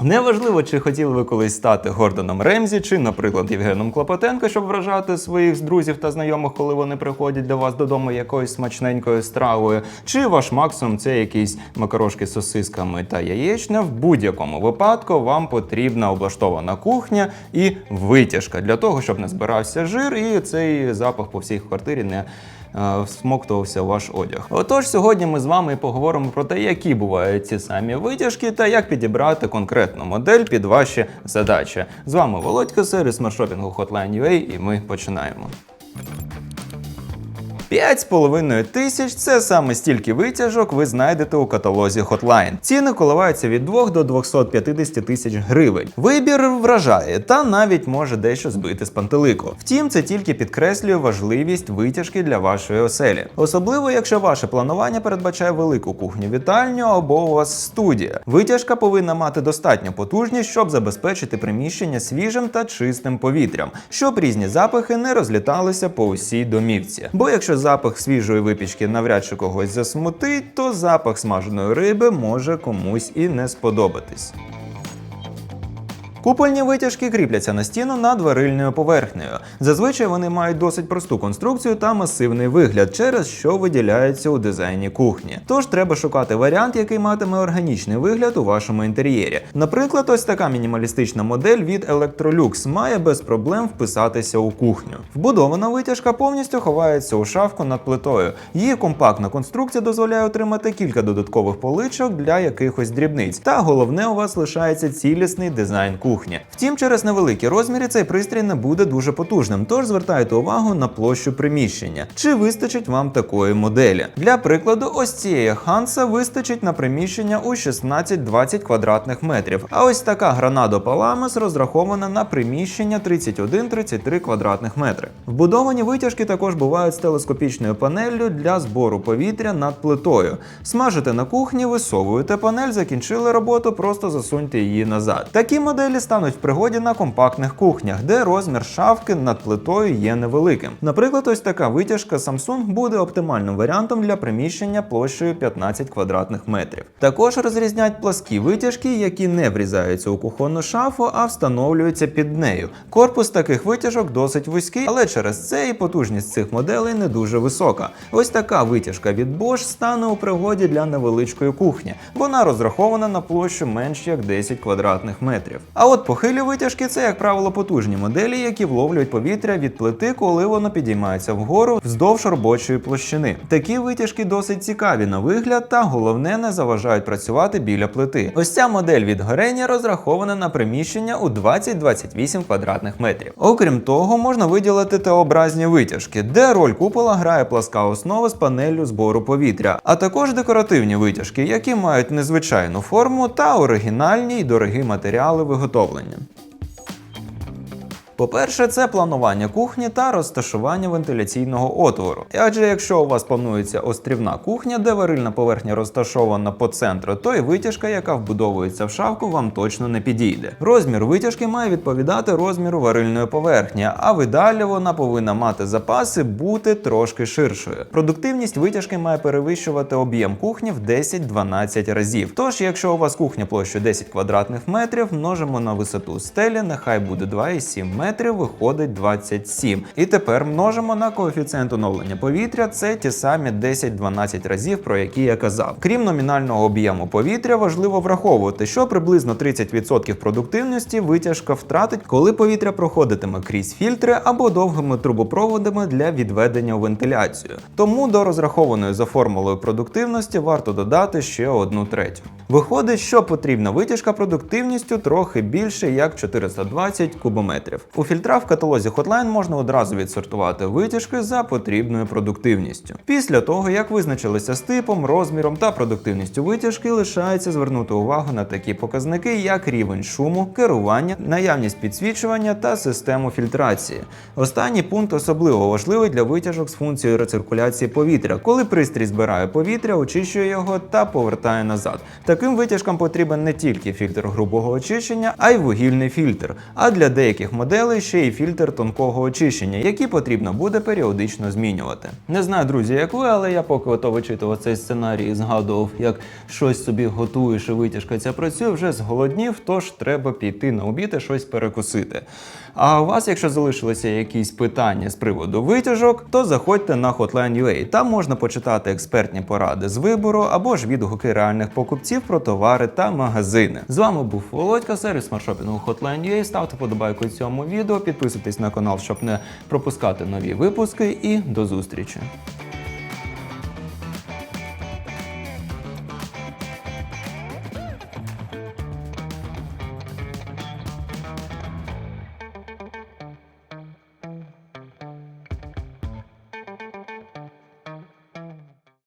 Неважливо, чи хотіли ви колись стати Гордоном Ремзі, чи, наприклад, Євгеном Клопотенко, щоб вражати своїх друзів та знайомих, коли вони приходять до вас додому якоюсь смачненькою стравою, чи ваш максимум це якісь макарошки з сосисками та яєчня. В будь-якому випадку вам потрібна облаштована кухня і витяжка для того, щоб не збирався жир і цей запах по всій квартирі не всмоктувався ваш одяг. Отож, сьогодні ми з вами поговоримо про те, які бувають ці самі витяжки та як підібрати конкретну модель під ваші задачі. З вами Володька, сервіс маршопінгу Hotline.ua і ми починаємо. 5,5 тисяч це саме стільки витяжок ви знайдете у каталозі Hotline. Ціни коливаються від 2 до 250 тисяч гривень. Вибір вражає та навіть може дещо збити з пантелику. Втім, це тільки підкреслює важливість витяжки для вашої оселі. Особливо, якщо ваше планування передбачає велику кухню вітальню або у вас студія. Витяжка повинна мати достатню потужність, щоб забезпечити приміщення свіжим та чистим повітрям, щоб різні запахи не розліталися по усій домівці. Бо якщо запах свіжої випічки навряд чи когось засмутить, то запах смаженої риби може комусь і не сподобатись. Купольні витяжки кріпляться на стіну над варильною поверхнею. Зазвичай вони мають досить просту конструкцію та масивний вигляд, через що виділяються у дизайні кухні. Тож треба шукати варіант, який матиме органічний вигляд у вашому інтер'єрі. Наприклад, ось така мінімалістична модель від Electrolux має без проблем вписатися у кухню. Вбудована витяжка повністю ховається у шафку над плитою. Її компактна конструкція дозволяє отримати кілька додаткових поличок для якихось дрібниць. Та головне, у вас лишається цілісний дизайн кухні. Втім, через невеликі розміри цей пристрій не буде дуже потужним, тож звертайте увагу на площу приміщення. Чи вистачить вам такої моделі? Для прикладу, ось цієї Ханса вистачить на приміщення у 16-20 квадратних метрів. А ось така Гранадо Паламес розрахована на приміщення 31-33 квадратних метри. Вбудовані витяжки також бувають з телескопічною панеллю для збору повітря над плитою. Смажите на кухні, висовуєте панель, закінчили роботу, просто засуньте її назад. Такі моделі стануть в пригоді на компактних кухнях, де розмір шафки над плитою є невеликим. Наприклад, ось така витяжка Samsung буде оптимальним варіантом для приміщення площею 15 квадратних метрів. Також розрізнять пласкі витяжки, які не врізаються у кухонну шафу, а встановлюються під нею. Корпус таких витяжок досить вузький, але через це і потужність цих моделей не дуже висока. Ось така витяжка від Bosch стане у пригоді для невеличкої кухні. Вона розрахована на площу менш як 10 квадратних метрів. А от похилі витяжки це, як правило, потужні моделі, які вловлюють повітря від плити, коли воно підіймається вгору вздовж робочої площини. Такі витяжки досить цікаві на вигляд, та головне не заважають працювати біля плити. Ось ця модель від горення розрахована на приміщення у 20-28 квадратних метрів. Окрім того, можна виділити Т-образні витяжки, де роль купола грає пласка основа з панеллю збору повітря, а також декоративні витяжки, які мають незвичайну форму та оригінальні й дорогі матеріали виготовлення заготовлення. По-перше, це планування кухні та розташування вентиляційного отвору. Адже якщо у вас планується острівна кухня, де варильна поверхня розташована по центру, то і витяжка, яка вбудовується в шафку, вам точно не підійде. Розмір витяжки має відповідати розміру варильної поверхні, а в ідеалі вона повинна мати запаси бути трошки ширшою. Продуктивність витяжки має перевищувати об'єм кухні в 10-12 разів. Тож, якщо у вас кухня площею 10 квадратних метрів, множимо на висоту стелі, нехай буде 2,7 метрів метрів виходить 27. І тепер множимо на коефіцієнт оновлення повітря. Це ті самі 10-12 разів, про які я казав. Крім номінального об'єму повітря, важливо враховувати, що приблизно 30% продуктивності витяжка втратить, коли повітря проходитиме крізь фільтри або довгими трубопроводами для відведення у вентиляцію. Тому до розрахованої за формулою продуктивності варто додати ще одну третю. Виходить, що потрібна витяжка продуктивністю трохи більше як 420 кубометрів. У фільтрах в каталозі Hotline можна одразу відсортувати витяжки за потрібною продуктивністю. Після того, як визначилися з типом, розміром та продуктивністю витяжки, лишається звернути увагу на такі показники, як рівень шуму, керування, наявність підсвічування та систему фільтрації. Останній пункт особливо важливий для витяжок з функцією рециркуляції повітря, коли пристрій збирає повітря, очищує його та повертає назад. Таким витяжкам потрібен не тільки фільтр грубого очищення, а й вугільний фільтр. А для деяких моделей але ще й фільтр тонкого очищення, який потрібно буде періодично змінювати. Не знаю, друзі, як ви, але я поки ото вичитував цей сценарій і згадував, як щось собі готуєш і витяжка ця працює, вже зголоднів, тож треба піти на обід і щось перекусити. А у вас, якщо залишилися якісь питання з приводу витяжок, то заходьте на Hotline.ua. Там можна почитати експертні поради з вибору або ж відгуки реальних покупців про товари та магазини. З вами був Володька, сервіс смарт-шопінгу Hotline.ua. Ставте подобайку цьому відео, підписуйтесь на канал, щоб не пропускати нові випуски, і до зустрічі.